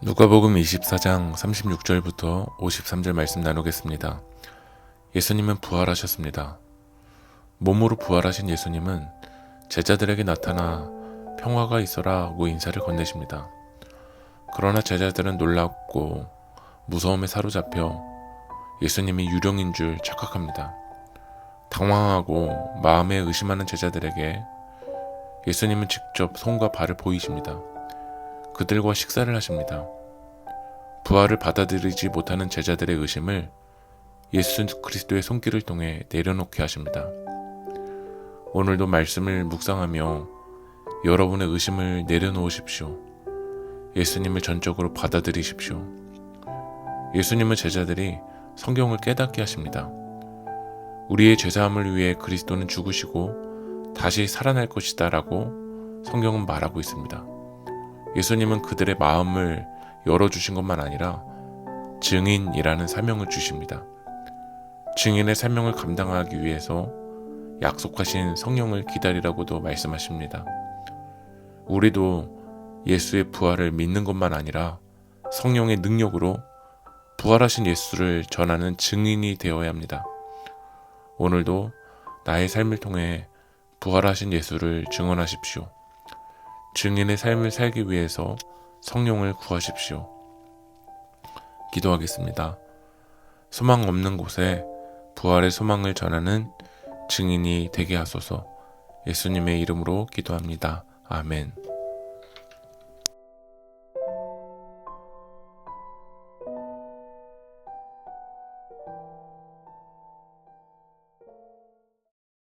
누가복음 24장 36절부터 53절 말씀 나누겠습니다. 예수님은 부활하셨습니다. 몸으로 부활하신 예수님은 제자들에게 나타나 평화가 있어라 고 인사를 건네십니다. 그러나 제자들은 놀랍고 무서움에 사로잡혀 예수님이 유령인 줄 착각합니다. 당황하고 마음에 의심하는 제자들에게 예수님은 직접 손과 발을 보이십니다. 그들과 식사를 하십니다. 부활을 받아들이지 못하는 제자들의 의심을 예수 그리스도의 손길을 통해 내려놓게 하십니다. 오늘도 말씀을 묵상하며 여러분의 의심을 내려놓으십시오. 예수님을 전적으로 받아들이십시오. 예수님은 제자들이 성경을 깨닫게 하십니다. 우리의 죄사함을 위해 그리스도는 죽으시고 다시 살아날 것이다 라고 성경은 말하고 있습니다. 예수님은 그들의 마음을 열어주신 것만 아니라 증인이라는 사명을 주십니다. 증인의 사명을 감당하기 위해서 약속하신 성령을 기다리라고도 말씀하십니다. 우리도 예수의 부활을 믿는 것만 아니라 성령의 능력으로 부활하신 예수를 전하는 증인이 되어야 합니다. 오늘도 나의 삶을 통해 부활하신 예수를 증언하십시오. 증인의 삶을 살기 위해서 성령을 구하십시오. 기도하겠습니다. 소망 없는 곳에 부활의 소망을 전하는 증인이 되게 하소서 예수님의 이름으로 기도합니다. 아멘.